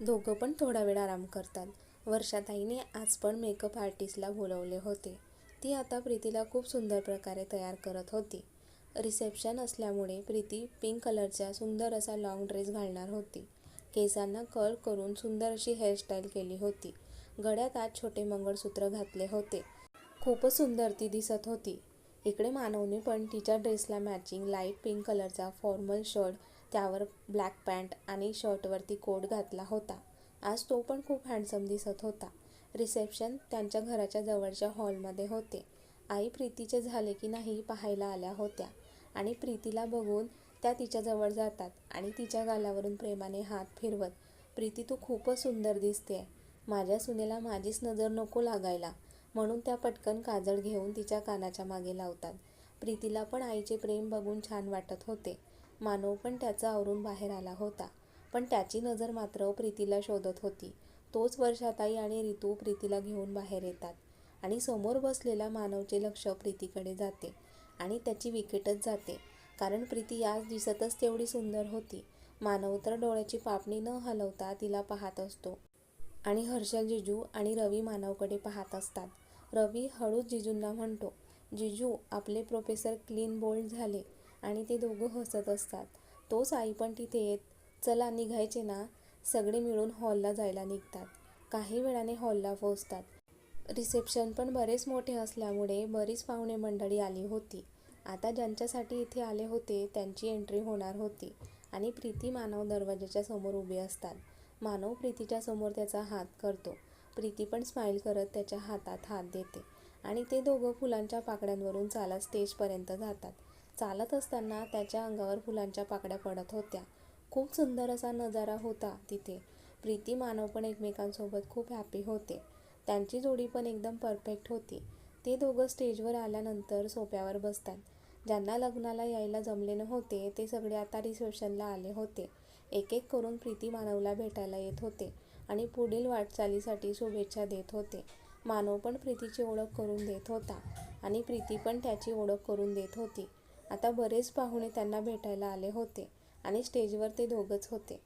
दोघं पण थोडा वेळ आराम करतात. वर्षाताईने आज पण मेकअप आर्टिस्टला बोलवले होते. ती आता प्रीतीला खूप सुंदर प्रकारे तयार करत होती. रिसेप्शन असल्यामुळे प्रीती पिंक कलरचा सुंदर असा लाँग ड्रेस घालणार होती. केसांना कर्ल करून सुंदर अशी हेअरस्टाईल केली होती. गळ्यात आज छोटे मंगळसूत्र घातले होते. खूपच सुंदर ती दिसत होती. इकडे मानवने पण तिच्या ड्रेसला मॅचिंग लाइट पिंक कलरचा फॉर्मल शर्ट त्यावर ब्लॅक पॅन्ट आणि शर्टवरती कोट घातला होता. आज तो पण खूप हँडसम दिसत होता. रिसेप्शन त्यांच्या घराच्या जवळच्या हॉलमध्ये होते. आई प्रीतीचे झाले की नाही पाहायला आल्या होत्या आणि प्रीतीला बघून त्या तिच्याजवळ जातात आणि तिच्या गालावरून प्रेमाने हात फिरवत प्रीती तू खूपच सुंदर दिसते माझ्या सुनेला माझीच नजर नको लागायला म्हणून त्या पटकन काजळ घेऊन तिच्या कानाच्या मागे लावतात. प्रीतीला पण आईचे प्रेम बघून छान वाटत होते. मानव पण त्याचा आवरून बाहेर आला होता. पण त्याची नजर मात्र प्रीतीला शोधत होती. तोच वर्षाताई आणि ऋतू प्रीतीला घेऊन बाहेर येतात. आणि समोर बसलेला मानवचे लक्ष प्रीतीकडे जाते आणि त्याची विकेटच जाते. कारण प्रीती आज दिसतच तेवढी सुंदर होती. मानव तर डोळ्याची पापणी न हलवता तिला पाहत असतो. आणि हर्षल जिजू आणि रवी मानवकडे पाहत असतात. रवी हळूच जिजूंना म्हणतो जिजू आपले प्रोफेसर क्लीन बोल्ड झाले. आणि ते दोघं हसत असतात. तोच आई पण तिथे येत चला निघायचे ना. सगळे मिळून हॉलला जायला निघतात. काही वेळाने हॉलला पोहोचतात. रिसेप्शन पण बरेच मोठे असल्यामुळे बरीच पाहुणे मंडळी आली होती. आता ज्यांच्यासाठी इथे आले होते त्यांची एंट्री होणार होती आणि प्रीती मानव दरवाजाच्या समोर उभे असतात. मानव प्रीतीच्या समोर त्याचा हात करतो. प्रीती पण स्माईल करत त्याच्या हातात हात देते आणि ते दोघं फुलांच्या पाकड्यांवरून चालत स्टेजपर्यंत जातात. चालत असताना त्याच्या अंगावर फुलांच्या पाकड्या पडत होत्या. खूप सुंदर असा नजारा होता तिथे. प्रीती मानव पण एकमेकांसोबत खूप हॅपी होते. त्यांची जोडी पण एकदम परफेक्ट होती. ते दोघं स्टेजवर आल्यानंतर सोप्यावर बसतात. ज्यांना लग्नाला यायला जमले नव्हते ते सगळे आता रिसेप्शनला आले होते. एक एक करून प्रीती मानवला भेटायला येत होते आणि पुढील वाटचालीसाठी शुभेच्छा देत होते. मानव पण प्रीतीची ओळख करून देत होता आणि प्रीती पण त्याची ओळख करून देत होती. आता बरेच पाहुणे त्यांना भेटायला आले होते आणि स्टेजवर ते दोघंच होते.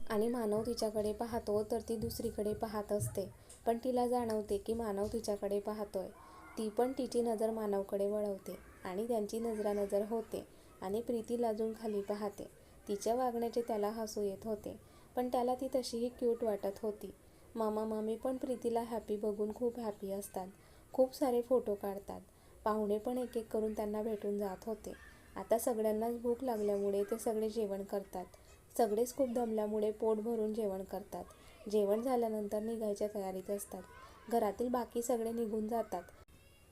आणि मानव तिच्याकडे पाहतो तर ती दुसरीकडे पाहत असते. पण तिला जाणवते की मानव तिच्याकडे पाहतोय. ती पण तिची नजर मानवकडे वळवते आणि त्यांची नजरानजर होते आणि प्रीती लाजून खाली पाहते. तिच्या वागण्याचे त्याला हसू येत होते पण त्याला ती तशीही क्यूट वाटत होती. मामा मामी पण प्रीतीला हॅपी बघून खूप हॅपी असतात. खूप सारे फोटो काढतात. पाहुणे पण एक एक करून त्यांना भेटून जात होते. आता सगळ्यांनाच भूक लागल्यामुळे ते सगळे जेवण करतात. सगळेच खूप दमल्यामुळे पोट भरून जेवण करतात. जेवण झाल्यानंतर निघायच्या तयारीत असतात. घरातील बाकी सगळे निघून जातात.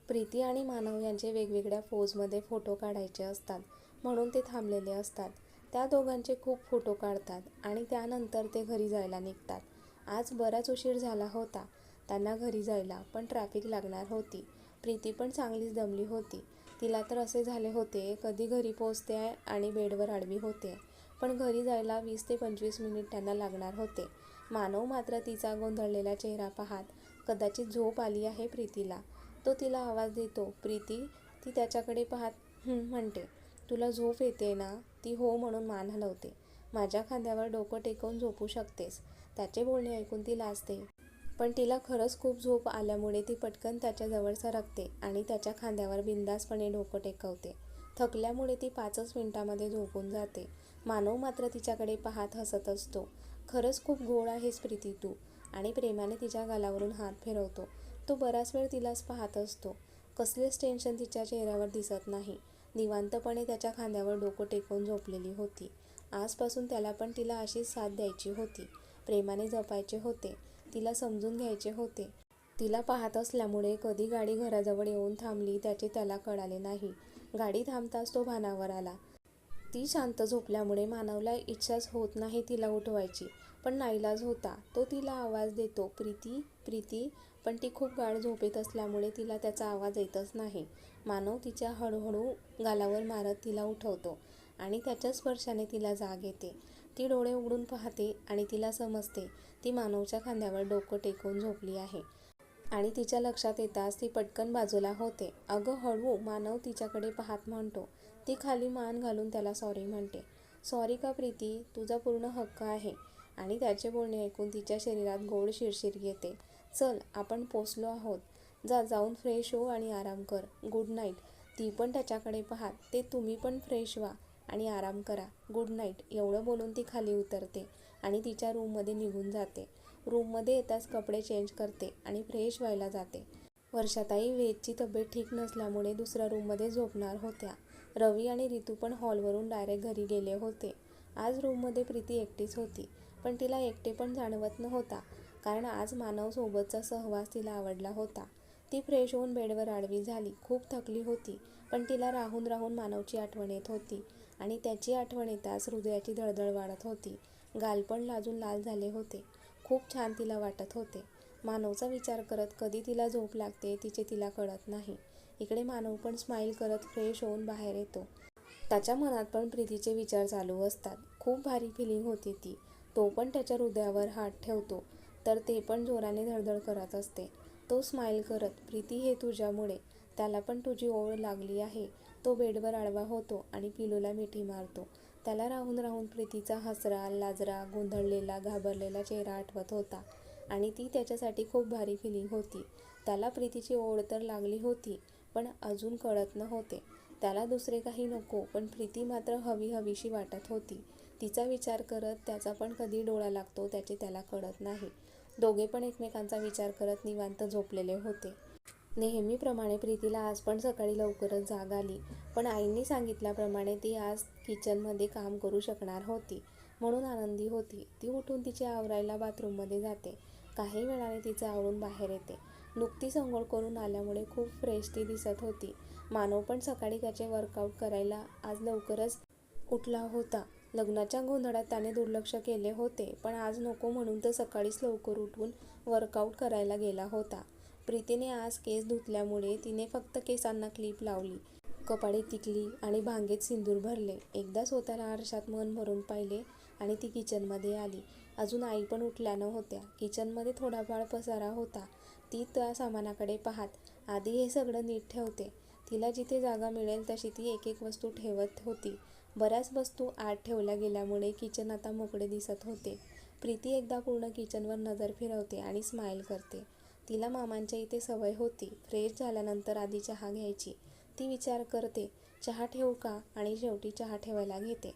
प्रीती आणि मानव यांचे वेगवेगळ्या फोजमध्ये फोटो काढायचे असतात. म्हणून ते थांबलेले असतात. त्या दोघांचे खूप फोटो काढतात आणि त्यानंतर ते घरी जायला निघतात. आज बराच उशीर झाला होता. त्यांना घरी जायला पण ट्रॅफिक लागणार होती. प्रीती पण चांगलीच दमली होती. तिला तर असे झाले होते कधी घरी पोचते आणि बेडवर आडवी होते. पण घरी जायला वीस ते पंचवीस मिनिट त्यांना लागणार होते. मानव मात्र तिचा गोंधळलेला चेहरा पाहात कदाचित झोप आली आहे प्रीतीला. तो तिला आवाज देतो प्रीती ती त्याच्याकडे पाहत म्हणते. तुला झोप येते ना? ती हो म्हणून मान हलवते. माझ्या खांद्यावर डोकं टेकवून झोपू शकतेस. त्याचे बोलणे ऐकून ती लाजते. पण तिला खरंच खूप झोप आल्यामुळे ती पटकन त्याच्याजवळ सरकते आणि त्याच्या खांद्यावर बिंदासपणे डोकं टेकवते. थकल्यामुळे ती पाचच मिनिटामध्ये झोपून जाते. मानव मात्र तिच्याकडे पाहत हसत असतो. खरंच खूप गोड आहेस प्रीती तू आणि प्रेमाने तिच्या गालावरून हात फिरवतो. तो बराच वेळ तिलाच पाहत असतो. कसलेच टेन्शन तिच्या चेहऱ्यावर दिसत नाही. निवांतपणे त्याच्या खांद्यावर डोकं टेकवून झोपलेली होती. आजपासून त्याला पण तिला अशीच साथ द्यायची होती. प्रेमाने जपायचे होते. तिला समजून घ्यायचे होते. तिला पाहत असल्यामुळे कधी गाडी घराजवळ येऊन थांबली त्याचे त्याला कळाले नाही. गाडी थांबताच तो भानावर आला. ती शांत झोपल्यामुळे मानवला इच्छाच होत नाही तिला उठवायची पण नाईलाज होता. तो तिला आवाज देतो प्रीती प्रीती. पण ती खूप गाढ झोपेत असल्यामुळे तिला त्याचा आवाज येतच नाही. मानव तिच्या हळूहळू गालावर मारत तिला उठवतो आणि त्याच्या स्पर्शाने तिला जाग येते. ती डोळे उघडून पाहते आणि तिला समजते ती मानवच्या खांद्यावर डोकं टेकवून झोपली आहे. आणि तिच्या लक्षात येताच ती पटकन बाजूला होते. अगं हळू मानव तिच्याकडे पाहत म्हणतो. ती खाली मान घालून त्याला सॉरी म्हणते. सॉरी का प्रीती? तुझा पूर्ण हक्क आहे. आणि त्याचे बोलणे ऐकून तिच्या शरीरात गोड शिरशिर येते. चल आपण पोचलो आहोत. जा जाऊन फ्रेश हो आणि आराम कर. गुड नाईट ती पण त्याच्याकडे पाहात. ते तुम्ही पण फ्रेश व्हा. आणि आराम करा. Good night. एवढं बोलून ती खाली उतरते आणि तिच्या रूममध्ये निघून जाते. रूममध्ये येताच कपडे चेंज करते आणि फ्रेश व्हायला जाते. वर्षाताई वेदची तब्येत ठीक नसल्यामुळे दुसऱ्या रूममध्ये झोपणार होत्या. रवी आणि रितू पण हॉलवरून डायरेक्ट घरी गेले होते. आज रूममध्ये प्रीती एकटीच होती पण तिला एकटे पण जाणवत नव्हता कारण आज मानव सोबतचा सहवास तिला आवडला होता. ती फ्रेश होऊन बेडवर आडवी झाली. खूप थकली होती पण तिला राहून राहून मानवची आठवण येत होती. आणि त्याची आठवण येताच हृदयाची धडधड वाढत होती. गालपण लाजून लाल झाले होते. खूप छान तिला वाटत होते. मानवचा विचार करत कधी तिला झोप लागते तिचे तिला कळत नाही. इकडे मानव पण स्माईल करत फ्रेश होऊन बाहेर येतो. त्याच्या मनात पण प्रीतीचे विचार चालू असतात. खूप भारी फिलिंग होती ती. तो पण त्याच्या हृदयावर हात ठेवतो. तर ते पण जोराने धडधड करत असते. तो स्माईल करत प्रीती हे तुझ्यामुळे. त्याला पण तुझी ओढ लागली आहे. तो बेडवर आडवा होतो आणि पिलूला मिठी मारतो. त्याला राहून राहून प्रीतीचा हसरा लाजरा गोंधळलेला घाबरलेला चेहरा आठवत होता आणि ती त्याच्यासाठी खूप भारी फिलिंग होती. त्याला प्रीतीची ओढ तर लागली होती पण अजून कळत नव्हते. त्याला दुसरे काही नको पण प्रीती मात्र हवी हवीशी वाटत होती. तिचा विचार करत त्याचा पण कधी डोळा लागतो त्याचे त्याला कळत नाही. दोघे पण एकमेकांचा विचार करत निवांत झोपलेले होते. नेहमीप्रमाणे प्रीतीला आज पण सकाळी लवकरच जाग आली. पण आईंनी सांगितल्याप्रमाणे ती आज किचनमध्ये काम करू शकणार होती म्हणून आनंदी होती. ती उठून तिचे आवरायला बाथरूममध्ये जाते. काही वेळाने तिचे आवरून बाहेर येते. नुकतीच अंघोळ करून आल्यामुळे खूप फ्रेश ती दिसत होती. मानव पण सकाळी त्याचे वर्कआउट करायला आज लवकरच उठला होता. लग्नाच्या गोंधळात त्याने दुर्लक्ष केले होते पण आज नको म्हणून तर सकाळीच लवकर उठून वर्कआउट करायला गेला होता. प्रीतीने आज केस धुतल्यामुळे तिने फक्त केसांना क्लिप लावली कपाळी टिकली आणि भांगेत सिंदूर भरले. एकदा स्वतःला आरशात मन भरून पाहिले आणि ती किचनमध्ये आली. अजून आई पण उठल्या नव्हत्या. किचनमध्ये थोडाफार पसारा होता. ती त्या सामानाकडे पाहत आधी हे सगळं नीट ठेवते. तिला जिथे जागा मिळेल तशी ती एक एक वस्तू ठेवत होती. बऱ्याच वस्तू आत ठेवल्या गेल्यामुळे किचन आता मोकळे दिसत होते. प्रीती एकदा पूर्ण किचनवर नजर फिरवते आणि स्माईल करते. तिला मामांच्या इथे सवय होती. फ्रेश झाल्यानंतर आधी चहा घ्यायची. ती विचार करते चहा ठेवू का? आणि शेवटी चहा ठेवायला घेते.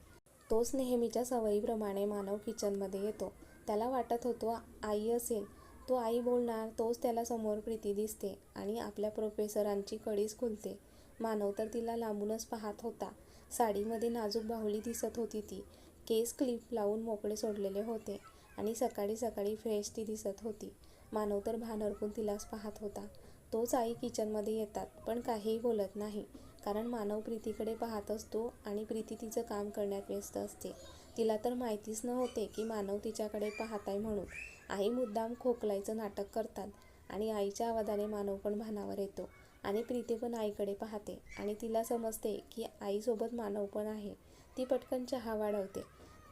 तोच नेहमीच्या सवयीप्रमाणे मानव किचनमध्ये येतो. त्याला वाटत होतो आई असेल. तो आई बोलणार तोच त्याला समोर प्रीती दिसते आणि आपल्या प्रोफेसरांची कडीच खुलते. मानव तर तिला लांबूनच पाहत होता. साडीमध्ये नाजूक बाहुली दिसत होती ती. केस क्लिप लावून मोकळे सोडलेले होते आणि सकाळी सकाळी फ्रेश ती दिसत होती. मानव तर भान अडकून तिलाच पाहत होता. तोच आई किचनमध्ये येतात पण काहीही बोलत नाही. कारण मानव प्रीतीकडे पाहत असतो आणि प्रीती तिचं काम करण्यात व्यस्त असते. तिला तर माहितीच नव्हते की मानव तिच्याकडे पाहत आहे म्हणून. आई मुद्दाम खोकलायचं नाटक करतात आणि आईच्या आवाजाने मानव पण भानावर येतो आणि प्रीती पण आईकडे पाहते आणि तिला समजते की आईसोबत मानव पण आहे. ती पटकन चहा वाढवते.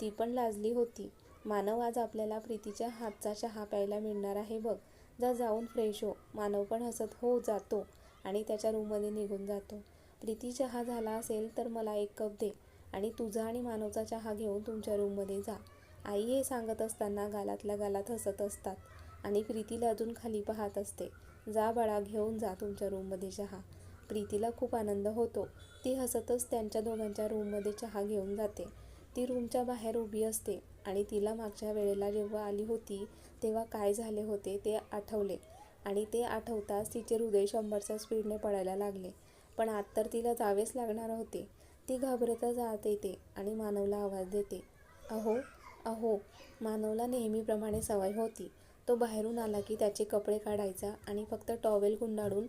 ती पण लाजली होती. मानव आज आपल्याला प्रीतीच्या हातचा चहा प्यायला मिळणार आहे बघ. जा जाऊन फ्रेश हो. मानव पण हसत हो जातो आणि त्याच्या रूममध्ये निघून जातो. प्रीती चहा झाला असेल तर मला एक कप दे आणि तुझा आणि मानवचा चहा घेऊन तुमच्या रूममध्ये जा. आई हे सांगत असताना गालातल्या गालात हसत असतात आणि प्रीतीला अजून खाली पाहत असते. जा बाळा घेऊन जा तुमच्या रूममध्ये चहा. प्रीतीला खूप आनंद होतो. ती हसतच त्यांच्या दोघांच्या रूममध्ये चहा घेऊन जाते. ती रूमच्या बाहेर उभी असते. आणि तिला मागच्या वेळेला जेव्हा आली होती तेव्हा काय झाले होते ते आठवले. आणि ते आठवताच तिचे हृदय शंभरच्या स्पीडने पडायला लागले. पण आत तर तिला जावेच लागणार होते. ती घाबरतच जात येते आणि मानवला आवाज देते. अहो अहो मानवला नेहमीप्रमाणे सवय होती. तो बाहेरून आला की त्याचे कपडे काढायचा आणि फक्त टॉवेल गुंडाळून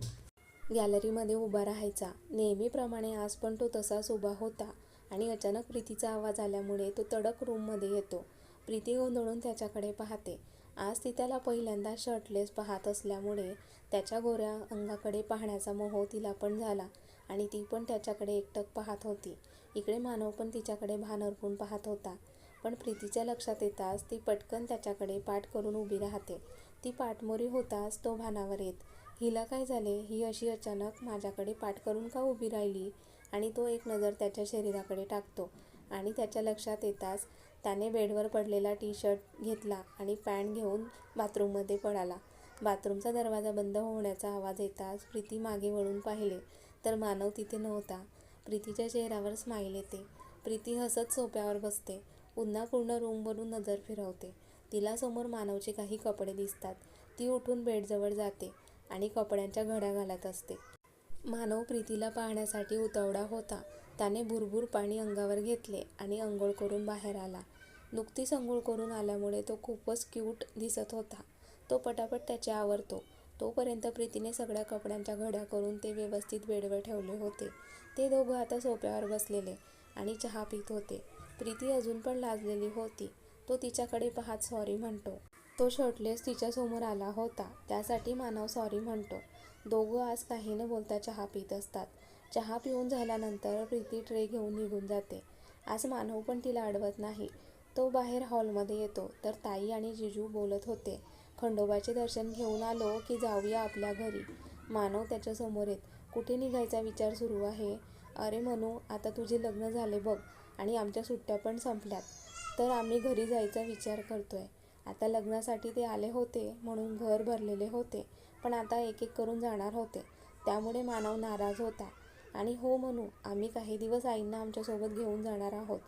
गॅलरीमध्ये उभा राहायचा. नेहमीप्रमाणे आज पण तो तसाच उभा होता. आणि अचानक प्रीतीचा आवाज आल्यामुळे तो तडक रूममध्ये येतो. प्रीती गोंधळून त्याच्याकडे पाहते. आज ती त्याला पहिल्यांदा शर्टलेस पाहत असल्यामुळे त्याच्या गोऱ्या अंगाकडे पाहण्याचा मोह तिला पण झाला आणि ती पण त्याच्याकडे एकटक पाहत होती. इकडे मानव पण तिच्याकडे भान अर्पून पाहत होता. पण प्रीतीच्या लक्षात येताच ती पटकन त्याच्याकडे पाठ करून उभी राहते. ती पाठमोरी होताच तो भानावर येत. हिला काय झाले? ही अशी अचानक माझ्याकडे पाठ करून का उभी राहिली? आणि तो एक नजर त्याच्या शरीराकडे टाकतो. आणि त्याच्या लक्षात येताच त्याने बेडवर पडलेला टी शर्ट घेतला आणि पॅन्ट घेऊन बाथरूममध्ये पळाला बाथरूमचा दरवाजा बंद होण्याचा आवाज येताच प्रीती मागे वळून पाहिले तर मानव तिथे नव्हता. प्रीतीच्या चेहऱ्यावर स्माईल येते. प्रीती हसत सोप्यावर बसते. पुन्हा पूर्ण रूमवरून नजर फिरवते. तिला समोर मानवचे काही कपडे दिसतात. ती उठून बेडजवळ जाते आणि कपड्यांच्या घड्या घालत असते. मानव प्रीतीला पाहण्यासाठी उतावळा होता. त्याने भुरभुर पाणी अंगावर घेतले आणि अंघोळ करून बाहेर आला. नुकतीच अंघोळ करून आल्यामुळे तो खूपच क्यूट दिसत होता. तो पटापट त्याचे आवरतो. तोपर्यंत प्रीतीने सगळ्या कपड्यांच्या घड्या करून ते व्यवस्थित बेडवर ठेवले होते. ते दोघं आता सोप्यावर बसलेले आणि चहा पित होते. प्रीती अजून पण लाजलेली होती. तो तिच्याकडे पाहत सॉरी म्हणतो. तो शर्टलेस तिच्यासमोर आला होता. त्यासाठी मानव सॉरी म्हणतो. दोघं आज काही न बोलता चहा पित असतात. चहा पिऊन झाल्यानंतर प्रीती ट्रे घेऊन निघून जाते. आज मानव पण तिला अडवत नाही. तो बाहेर हॉलमध्ये येतो. तर ताई आणि जिजू बोलत होते. खंडोबाचे दर्शन घेऊन आलो की जाऊया आपल्या घरी. मानव त्याच्यासमोर येत कुठे निघायचा विचार सुरू आहे? अरे म्हणू आता तुझे लग्न झाले बघ. आणि आमच्या सुट्ट्या पण संपल्यात. तर आम्ही घरी जायचा विचार करतोय. आता लग्नासाठी ते आले होते म्हणून घर भरलेले होते. पण आता एक एक करून जाणार होते. त्यामुळे मानव नाराज होता. आणि हो म्हणू आम्ही काही दिवस आईंना आमच्यासोबत घेऊन जाणार आहोत.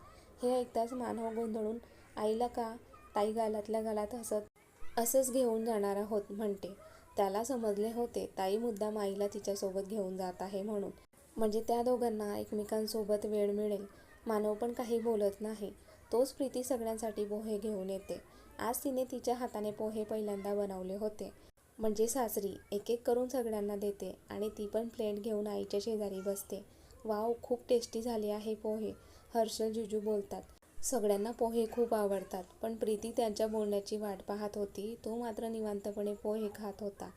हे ऐकताच मानव गोंधळून आईला का? ताई गालातल्या गालात हसत असंच घेऊन जाणार आहोत म्हणते. त्याला समजले होते ताई मुद्दाम आईला तिच्यासोबत घेऊन जात आहे म्हणून. म्हणजे त्या दोघांना एकमेकांसोबत वेळ मिळेल. मानव पण काही बोलत नाही. तोच प्रीती सगळ्यांसाठी पोहे घेऊन येते. आज तिने तिच्या हाताने पोहे पहिल्यांदा बनवले होते. म्हणजे सासरी एक एक करून सगळ्यांना देते आणि ती पण प्लेट घेऊन आईच्या शेजारी बसते. वाव खूप टेस्टी झाले आहे पोहे हर्षल जिजू बोलतात. सगळ्यांना पोहे खूप आवडतात पण प्रीती त्यांच्या बोलण्याची वाट पाहत होती. तो मात्र निवांतपणे पोहे खात होता.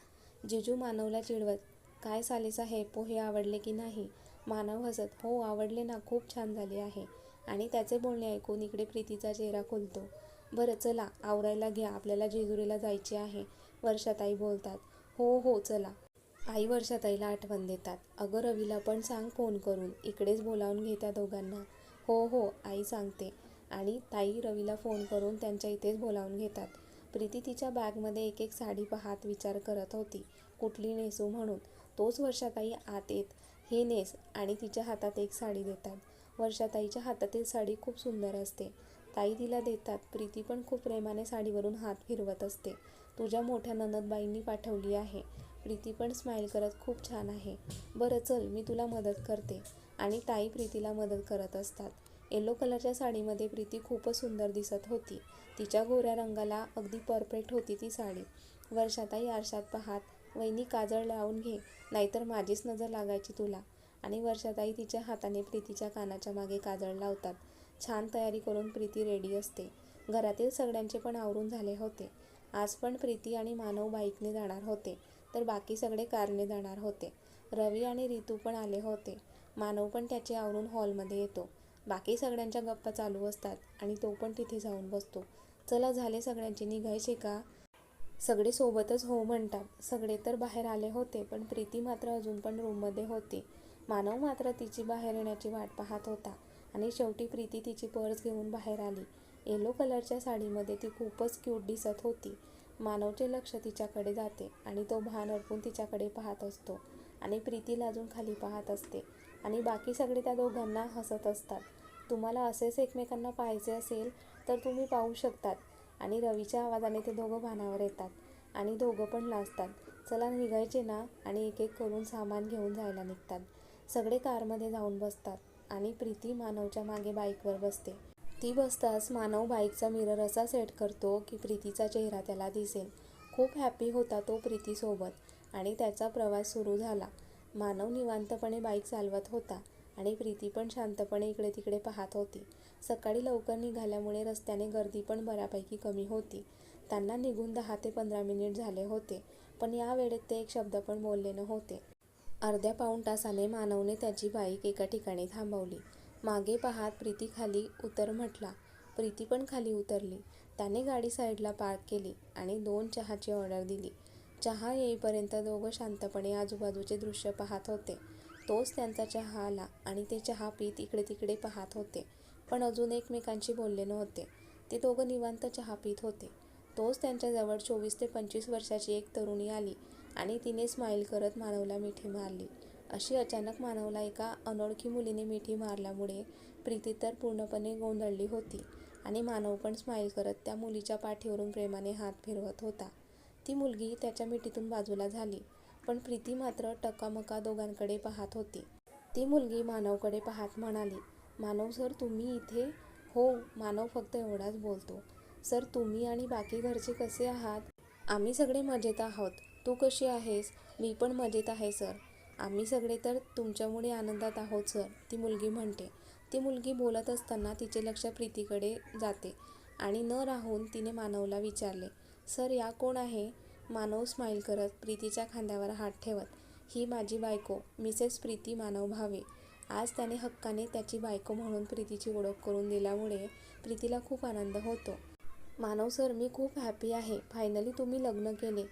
जिजू मानवला चिडवत काय साले साहेब पोहे आवडले की नाही? मानव हसत हो आवडले ना खूप छान झाले आहे. आणि त्याचे बोलणे ऐकून इकडे प्रीतीचा चेहरा खुलतो. बरं चला आवरायला घ्या आपल्याला जेजुरीला जायचे आहे. वर्षाताई बोलतात हो हो चला. आई वर्षाताईला आठवण देतात अगं रवीला पण सांग फोन करून इकडेच बोलावून घे त्या दोघांना. हो हो आई सांगते. आणि ताई रवीला फोन करून त्यांच्या इथेच बोलावून घेतात. प्रीती तिच्या बॅगमध्ये एक एक साडी पाहत विचार करत होती कुठली नेसू म्हणून? तोच वर्षाताई आत येत हे नेस. आणि तिच्या हातात एक साडी देतात. वर्षाताईच्या हातातील साडी खूप सुंदर असते. ताई तिला देतात प्रीती पण खूप प्रेमाने साडीवरून हात फिरवत असते. तुझ्या मोठ्या ननदबाईंनी पाठवली आहे. प्रीती पण स्माईल करत खूप छान आहे. बरं चल मी तुला मदत करते. आणि ताई प्रीतीला मदत करत असतात. येलो कलरच्या साडीमध्ये प्रीती खूपच सुंदर दिसत होती. तिच्या गोऱ्या रंगाला अगदी परफेक्ट होती ती साडी. वर्षाताई आरशात पाहात वहिनी काजळ लावून घे नाहीतर माझीच नजर लागायची तुला. आणि वर्षाताई तिच्या हाताने प्रीतीच्या कानाच्या मागे काजळ लावतात. छान तयारी करून प्रीती रेडी असते. घरातील सगळ्यांचे पण आवरून झाले होते. आज पण प्रीती आणि मानव बाईकने जाणार होते तर बाकी सगळे कारने जाणार होते. रवी आणि रितू पण आले होते. मानव पण त्याचे आवरून हॉलमध्ये येतो. बाकी सगळ्यांच्या गप्पा चालू असतात आणि तो पण तिथे जाऊन बसतो. चला झाले सगळ्यांचे निघायचे का? सगळे सोबतच हो म्हणतात. सगळे तर बाहेर आले होते पण प्रीती मात्र अजून पण रूममध्ये होती. मानव मात्र तिची बाहेर येण्याची वाट पाहत होता आणि शेवटी प्रीती तिची पर्स घेऊन बाहेर आली. येलो कलरच्या साडीमध्ये ती खूपच क्यूट दिसत होती. मानवचे लक्ष तिच्याकडे जाते आणि तो भान अडकून तिच्याकडे पाहत असतो आणि प्रीतीला अजून खाली पाहत असते आणि बाकी सगळे त्या दोघांना हसत असतात. तुम्हाला असेच एकमेकांना पाहायचे असेल तर तुम्ही पाहू शकतात आणि रवीच्या आवाजाने ते दोघं भानावर येतात आणि दोघं पण लाजतात. चला निघायचे ना आणि एक एक करून सामान घेऊन जायला निघतात. सगळे कारमध्ये जाऊन बसतात आणि प्रीती मानवच्या मागे बाईकवर बसते. ती बसताच मानव बाईकचा मिरर असा सेट करतो की प्रीतीचा चेहरा त्याला दिसेल. खूप हॅपी होता तो प्रीतीसोबत आणि त्याचा प्रवास सुरू झाला. मानव निवांतपणे बाईक चालवत होता आणि प्रीती पण शांतपणे इकडे तिकडे पाहत होती. सकाळी लवकर निघाल्यामुळे रस्त्याने गर्दी पण बऱ्यापैकी कमी होती. त्यांना निघून दहा ते पंधरा मिनिट झाले होते पण या वेळेत ते एक शब्द पण बोलले नव्हते. अर्ध्या पाऊण तासाने मानवने त्याची बाईक एका ठिकाणी थांबवली. मागे पाहात प्रीती खाली उतर म्हटला. प्रीती पण खाली उतरली. त्याने गाडी साईडला पार्क केली आणि दोन चहाची ऑर्डर दिली. चहा येईपर्यंत दोघं शांतपणे आजूबाजूचे दृश्य पाहत होते. तोच त्यांचा चहा आला आणि ते चहा पीत इकडे तिकडे पाहत होते पण अजून एकमेकांशी बोलले नव्हते. ते दोघं निवांत चहा पीत होते. तोच त्यांच्याजवळ चोवीस ते पंचवीस वर्षाची एक तरुणी आली आणि तिने स्माईल करत मानवला मिठी मारली. अशी अचानक मानवला एका अनोळखी मुलीने मिठी मारल्यामुळे प्रीती तर पूर्णपणे गोंधळली होती आणि मानव पण स्माईल करत त्या मुलीच्या पाठीवरून प्रेमाने हात फिरवत होता. ती मुलगी त्याच्या मिठीतून बाजूला झाली पण प्रीती मात्र टकामका दोघांकडे पाहत होती. ती मुलगी मानवकडे पाहत म्हणाली मानव सर तुम्ही इथे? हो मानव फक्त एवढाच बोलतो. सर तुम्ही आणि बाकी घरचे कसे आहात? आम्ही सगळे मजेत आहोत. तू कशी आहेस? मी पण मजेत आहे सर. आम्ही सगळे तर तुमच्यामुळे आनंदात आहोत सर ती मुलगी म्हणते. ती मुलगी बोलत असताना तिचे लक्ष प्रीतीकडे जाते आणि न राहून तिने मानवला विचारले सर या कोण आहे? मानव स्माईल करत प्रीतीच्या खांद्यावर हात ठेवत ही माझी बायको मिसेस प्रीती मानव भावे. आज त्याने हक्काने त्याची बायको म्हणून प्रीतीची ओळख करून दिल्यामुळे प्रीतीला खूप आनंद होतो. मानव सर मी खूप हॅपी आहे. फायनली तुम्ही लग्न केले.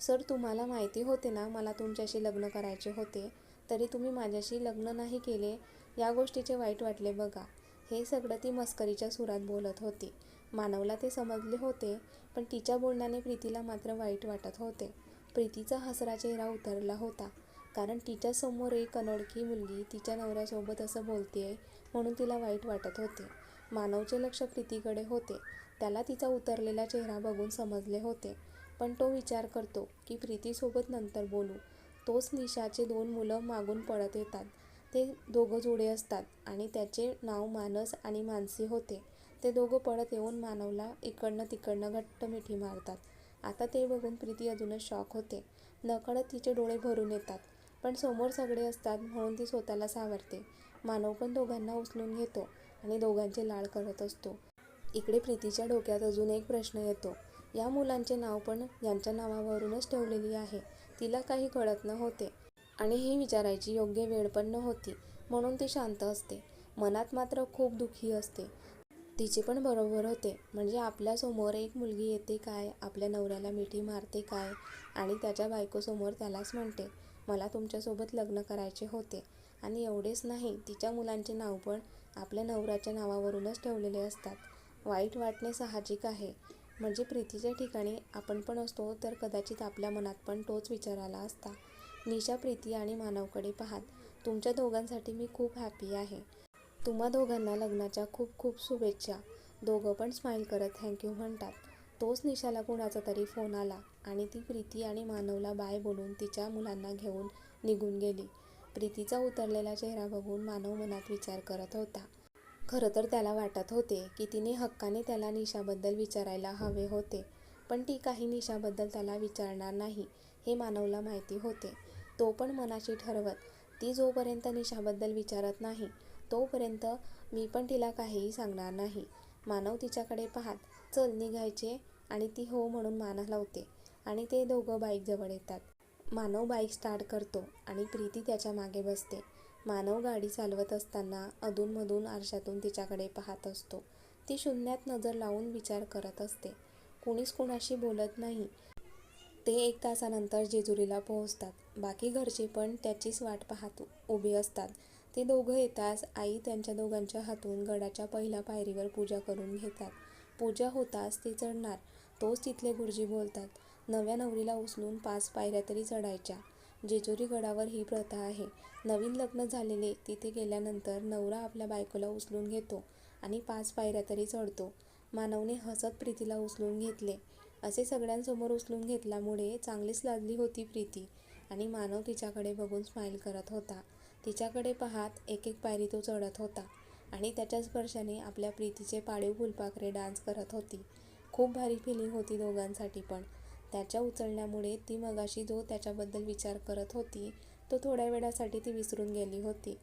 सर तुम्हाला माहिती होते ना मला तुमच्याशी लग्न करायचे होते तरी तुम्ही माझ्याशी लग्न नाही केले या गोष्टीचे वाईट वाटले बघा. हे सगळं ती मस्करीच्या सुरात बोलत होती. मानवला ते समजले होते पण तिच्या बोलण्याने प्रीतीला मात्र वाईट वाटत होते. प्रीतीचा हसरा चेहरा उतरला होता कारण तिच्यासमोर एक अनोळखी मुलगी तिच्या नवऱ्यासोबत असं बोलतेय म्हणून तिला वाईट वाटत होते. मानवचे लक्ष प्रीतीकडे होते. त्याला तिचा उतरलेला चेहरा बघून समजले होते. पण तो विचार करतो की प्रीतीसोबत नंतर बोलू. तोच निशाचे दोन मुलं मागून पळत येतात. ते दोघं जुडे असतात आणि त्याचे नाव मानस आणि मानसी होते. ते दोघं पळत येऊन मानवला इकडनं तिकडनं घट्ट मिठी मारतात. आता ते बघून प्रीती अजूनच शॉक होते. नकळत तिचे डोळे भरून येतात. पण समोर सगळे असतात म्हणून ती स्वतःला सावरते. मानव पण दोघांना उचलून घेतो आणि दोघांचे लाड करत असतो. इकडे प्रीतीच्या डोक्यात अजून एक प्रश्न येतो. या मुलांचे नाव पण यांच्या नावावरूनच ठेवलेली आहे. तिला काही कळत नव्हते आणि ही विचारायची योग्य वेळ पण नव्हती म्हणून ती शांत असते. मनात मात्र खूप दुःखी असते. तिचे पण बरोबर होते. म्हणजे आपल्यासमोर एक मुलगी येते काय? आपल्या नवऱ्याला मिठी मारते काय? आणि त्याच्या बायकोसमोर त्यालाच म्हणते मला तुमच्यासोबत लग्न करायचे होते. आणि एवढेच नाही तिच्या मुलांचे नाव पण आपल्या नवऱ्याच्या नावावरूनच ठेवलेले असतात. वाईट वाटणे साहजिक आहे. म्हणजे प्रीतीच्या ठिकाणी आपण पण असतो तर कदाचित आपल्या मनात पण तोच विचार आला असता. निशा प्रीती आणि मानवकडे पाहात तुमच्या दोघांसाठी मी खूप हॅपी आहे. तुम्हा दोघांना लग्नाच्या खूप खूप शुभेच्छा. दोघं पण स्माईल करत थँक्यू म्हणतात. तोच निशाला कुणाचा तरी फोन आला आणि ती प्रीती आणि मानवला बाय बोलून तिच्या मुलांना घेऊन निघून गेली. प्रीतीचा उतरलेला चेहरा बघून मानव मनात विचार करत होता. खरं तर त्याला वाटत होते की तिने हक्काने त्याला निशाबद्दल विचारायला हवे होते पण ती काही निशाबद्दल त्याला विचारणार नाही हे मानवला माहिती होते. तो पण मनाशी ठरवत ती जोपर्यंत निशाबद्दल विचारत नाही तोपर्यंत मी पण तिला काहीही सांगणार नाही. मानव तिच्याकडे पाहत चल निघायचे आणि ती हो म्हणून मान लावते आणि ते दोघं बाईकजवळ येतात. मानव बाईक स्टार्ट करतो आणि प्रीती त्याच्यामागे बसते. मानव गाडी चालवत असताना अधूनमधून आरशातून तिच्याकडे पाहत असतो. ती शून्यात नजर लावून विचार करत असते. कुणीच कुणाशी बोलत नाही. ते एक तासानंतर जेजुरीला पोहोचतात. बाकी घरचे पण त्याचीच वाट पाहत उभे असतात. ते दोघं येताच आई त्यांच्या दोघांच्या हातून गडाच्या पहिल्या पायरीवर पूजा करून घेतात. पूजा होताच ते चढणार. तोच तिथले गुरुजी बोलतात. नव्या नवरीला उचलून पाच पायऱ्या तरी चढायच्या. जेजुरी गडावर ही प्रथा आहे. नवीन लग्न झालेले तिथे गेल्यानंतर नवरा आपल्या बायकोला उचलून घेतो आणि पाच पायऱ्या तरी चढतो. मानवने हसत प्रीतीला उचलून घेतले. असे सगळ्यांसमोर उचलून घेतल्यामुळे चांगलीच लाजली होती प्रीती आणि मानव तिच्याकडे बघून स्माईल करत होता. तिच्याकडे पाहात एक एक पायरी तो चढत होता आणि त्याच्या स्पर्शाने आपल्या प्रीतीचे पाळीव फुलपाखरे डान्स करत होती. खूप भारी फिलिंग होती दोघांसाठी पण. त्याच्या उचलण्यामुळे ती मगाशी जो त्याच्याबद्दल विचार करत होती तो थोड्या वेळासाठी ती विसरून गेली होती.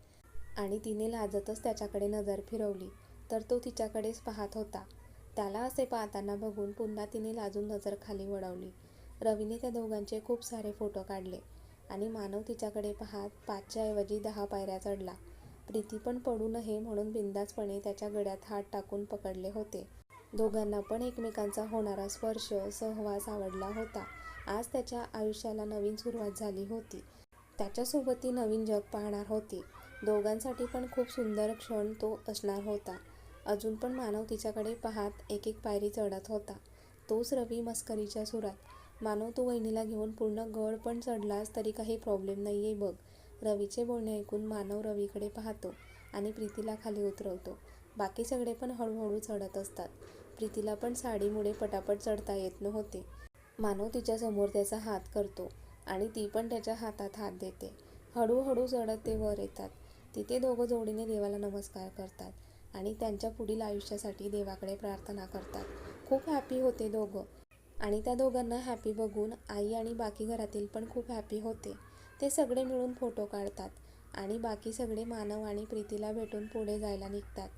आणि तिने लाजतच त्याच्याकडे नजर फिरवली तर तो तिच्याकडेच पाहत होता. त्याला असे पाहताना बघून पुन्हा तिने लाजून नजर खाली वळवली. रवीने त्या दोघांचे खूप सारे फोटो काढले आणि मानव तिच्याकडे पाहत पाचच्या ऐवजी दहा पायऱ्या चढला. प्रीती पण पडू नये म्हणून बिंदासपणे त्याच्या गळ्यात हात टाकून पकडले होते. दोघांना पण एकमेकांचा होणारा स्पर्श सहवास आवडला होता. आज त्याच्या आयुष्याला नवीन सुरुवात झाली होती. त्याच्यासोबत ती नवीन जग पाहणार होती. दोघांसाठी पण खूप सुंदर क्षण तो असणार होता. अजून पण मानव तिच्याकडे पाहत एक एक पायरी चढत होता. तोच रवी मस्करीच्या सुरात. मानव तू वहिनीला घेऊन पूर्ण गड पण चढलास तरी काही प्रॉब्लेम नाही आहे बघ. रवीचे बोलणे ऐकून मानव रवीकडे पाहतो आणि प्रीतीला खाली उतरवतो. बाकी सगळे पण हळूहळू चढत असतात. प्रीतीला पण साडीमुळे पटापट चढता येत नव्हते. मानव तिच्यासमोर त्याचा हात करतो आणि ती पण त्याच्या हातात हात देते. हळूहळू चढत ते वर येतात. तिथे दोघं जोडीने देवाला नमस्कार करतात आणि त्यांच्या पुढील आयुष्यासाठी देवाकडे प्रार्थना करतात. खूप हॅपी होते दोघं. आणि त्या दोघांना हॅपी बघून आई आणि बाकी घरातील पण खूप हॅपी होते. ते सगळे मिळून फोटो काढतात आणि बाकी सगळे मानव आणि प्रीतीला भेटून पुढे जायला निघतात.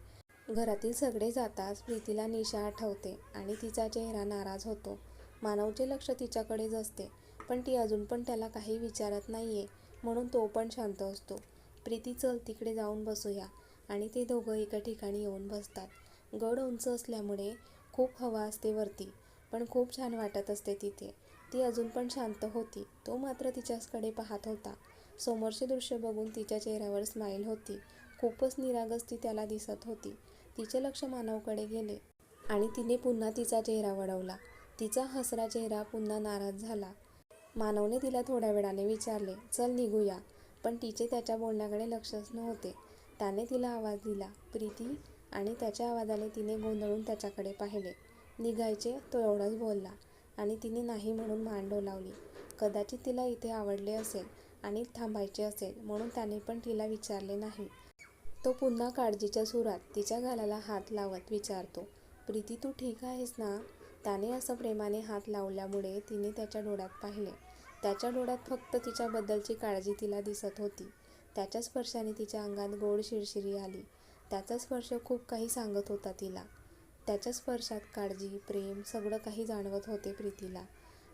घरातील सगळे जाताच प्रीतीला निशा आठवते आणि तिचा चेहरा नाराज होतो. मानवचे लक्ष तिच्याकडेच असते पण ती अजून पण त्याला काही विचारत नाहीये म्हणून तो पण शांत असतो. प्रीती चल तिकडे जाऊन बसूया. आणि ते दोघं एका ठिकाणी येऊन बसतात. गड उंच असल्यामुळे खूप हवा असते वरती पण खूप छान वाटत असते तिथे. ती अजून पण शांत होती. तो मात्र तिच्याचकडे पाहत होता. समोरचे दृश्य बघून तिच्या चेहऱ्यावर स्माईल होती. खूपच निरागस ती त्याला दिसत होती. तिचे लक्ष मानवकडे गेले आणि तिने पुन्हा तिचा चेहरा वळवला. तिचा हसरा चेहरा पुन्हा नाराज झाला. मानवने तिला थोड्या वेळाने विचारले चल निघूया. पण तिचे त्याच्या बोलण्याकडे लक्षच नव्हते. त्याने तिला आवाज दिला प्रीती आणि त्याच्या आवाजाने तिने गोंधळून त्याच्याकडे पाहिले. निघायचे तो एवढंच बोलला आणि तिने नाही म्हणून मान डोलावली कदाचित तिला इथे आवडले असेल आणि थांबायचे असेल म्हणून त्याने पण तिला विचारले नाही. तो पुन्हा काळजीच्या सुरात तिच्या गालाला हात लावत विचारतो प्रीती तू ठीक आहेस ना? त्याने असं प्रेमाने हात लावल्यामुळे तिने त्याच्या डोळ्यात पाहिले. त्याच्या डोळ्यात फक्त तिच्याबद्दलची काळजी तिला दिसत होती. त्याच्या स्पर्शाने तिच्या अंगात गोड शिरशिरी आली. त्याचा स्पर्श खूप काही सांगत होता तिला. त्याच्या स्पर्शात काळजी प्रेम सगळं काही जाणवत होते प्रीतीला.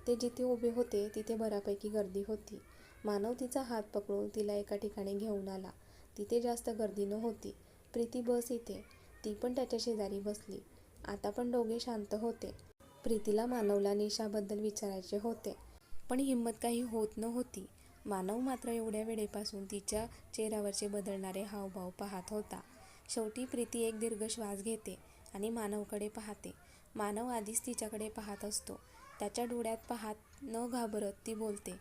ते जिथे उभे होते तिथे बऱ्यापैकी गर्दी होती. मानव तिचा हात पकडून तिला एका ठिकाणी घेऊन आला. तिथे जास्त गर्दी नव्हती प्रीती बस इथे. ती पण त्याच्या शेजारी बसली. आता पण दोघे शांत होते. प्रीतीला मानवला निशाबद्दल विचारायचे होते. पण हिंमत काही होत नव्हती. मानव मात्र एवढ्या वेळेपासून तिच्या चेहऱ्यावरचे बदलणारे हावभाव पाहत होता. शेवटी प्रीती एक दीर्घ श्वास घेते आणि मानवकडे पाहते. मानव आधीच तिच्याकडे पाहत असतो. त्याच्या डोळ्यात पाहत न घाबरत ती बोलते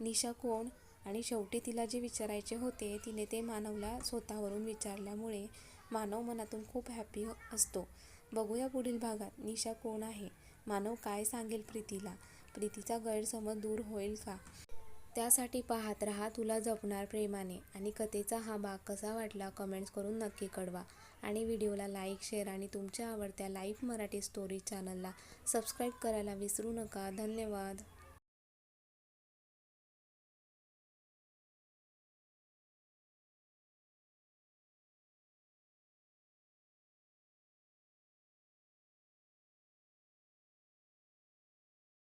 निशा कोण? आणि शेवटी तिला जे विचारायचे होते तिने ते मानवला स्वतःवरून विचारल्यामुळे मानव मनातून खूप हॅपी असतो. बघूया पुढील भागात निशा कोण आहे? मानव काय सांगेल प्रीतीला? प्रीतीचा गैरसमज दूर होईल का? त्यासाठी पाहत राहा तुला जपणार प्रेमाने आणि कथेचा हा भाग कसा वाटला कमेंट्स करून नक्की कळवा. आणि व्हिडिओला लाईक शेअर आणि तुमच्या आवडत्या लाईफ मराठी स्टोरी चॅनलला सबस्क्राईब करायला विसरू नका. धन्यवाद.